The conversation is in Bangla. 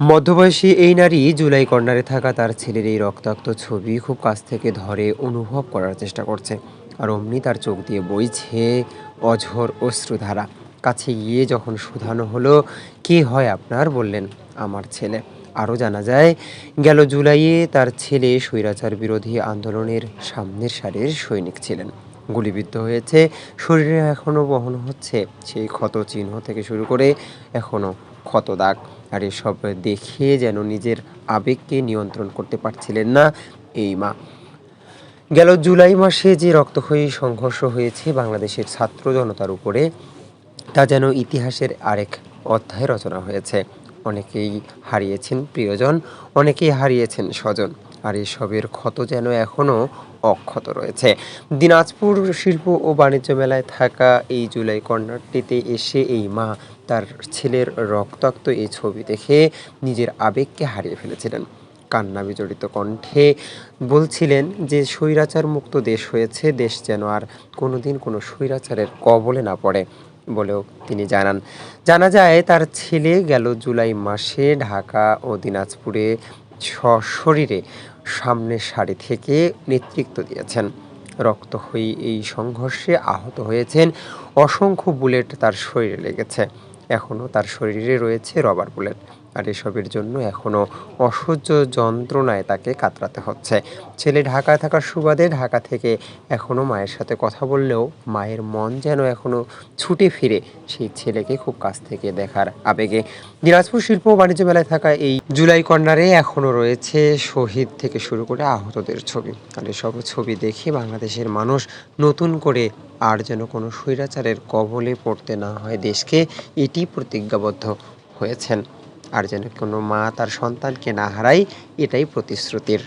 মধ্যবয়সী এই নারী জুলাই কর্নারে থাকা তার ছেলের এই রক্তাক্ত ছবি খুব কাছ থেকে ধরে অনুভব করার চেষ্টা করছে। আর অমনি তার চোখ দিয়ে বইছে অঝোর অশ্রুধারা। কাছে গিয়ে যখন শুধানো হলো, কে হয় আপনার? বললেন আমার ছেলে। আরও জানা যায়, গেল জুলাইয়ে তার ছেলে স্বৈরাচার বিরোধী আন্দোলনের সামনের সারির সৈনিক ছিলেন। গুলিবিদ্ধ হয়েছে, শরীরে এখনও বহন হচ্ছে সেই ক্ষত চিহ্ন থেকে শুরু করে এখনও ক্ষত দাগ আর এসব দেখে যেন নিজের আবেগকে নিয়ন্ত্রণ করতে পারছিলেন না এই মা। গেল জুলাই মাসে যে রক্তক্ষয়ী সংঘর্ষ হয়েছে বাংলাদেশের ছাত্র জনতার উপরে, তা যেন ইতিহাসের আরেক অধ্যায় রচনা হয়েছে। অনেকেই হারিয়েছেন প্রিয়জন, অনেকেই হারিয়েছেন স্বজন। আর এসবের ক্ষত যেন এখনও অক্ষত রয়েছে। দিনাজপুর শিল্প ও বাণিজ্য মেলায় থাকা এই জুলাই কর্নারটিতে এসে এই মা তার ছেলের রক্তাক্ত এই ছবি দেখে নিজের আবেগকে হারিয়ে ফেলেছিলেন। কান্না বিজড়িত কণ্ঠে বলছিলেন যে, স্বৈরাচার মুক্ত দেশ হয়েছে, দেশ যেন আর কোনোদিন কোনো স্বৈরাচারের কবলে না পড়ে, বলেও তিনি জানান। জানা যায়, তার ছেলে গেল জুলাই মাসে ঢাকা ও দিনাজপুরে সশরীরে সামনের সারি থেকে নেতৃত্ব দিয়েছেন। রক্ত হয়ে এই সংঘর্ষে আহত হয়েছেন। অসংখ্য বুলেট তার শরীরে লেগেছে। এখনও তার শরীরে রয়েছে রবার বুলেট আর এসবের জন্য এখনও অসহ্য যন্ত্রণায় তাকে কাতরাতে হচ্ছে। ছেলে ঢাকায় থাকার সুবাদে ঢাকা থেকে এখনও মায়ের সাথে কথা বললেও মায়ের মন যেন এখনও ছুটে ফিরে সেই ছেলেকে খুব কাছ থেকে দেখার আবেগে। দিনাজপুর শিল্প বাণিজ্য মেলায় থাকা এই জুলাই কর্নারে এখনও রয়েছে শহীদ থেকে শুরু করে আহতদের ছবি। আর এসব ছবি দেখে বাংলাদেশের মানুষ নতুন করে আর যেন কোনো স্বৈরাচারের কবলে পড়তে না হয় দেশকে, এটি প্রতিজ্ঞাবদ্ধ হয়েছেন। আর যেন কোনো মা তার সন্তানকে না হারায়, এটাই প্রতিশ্রুতির।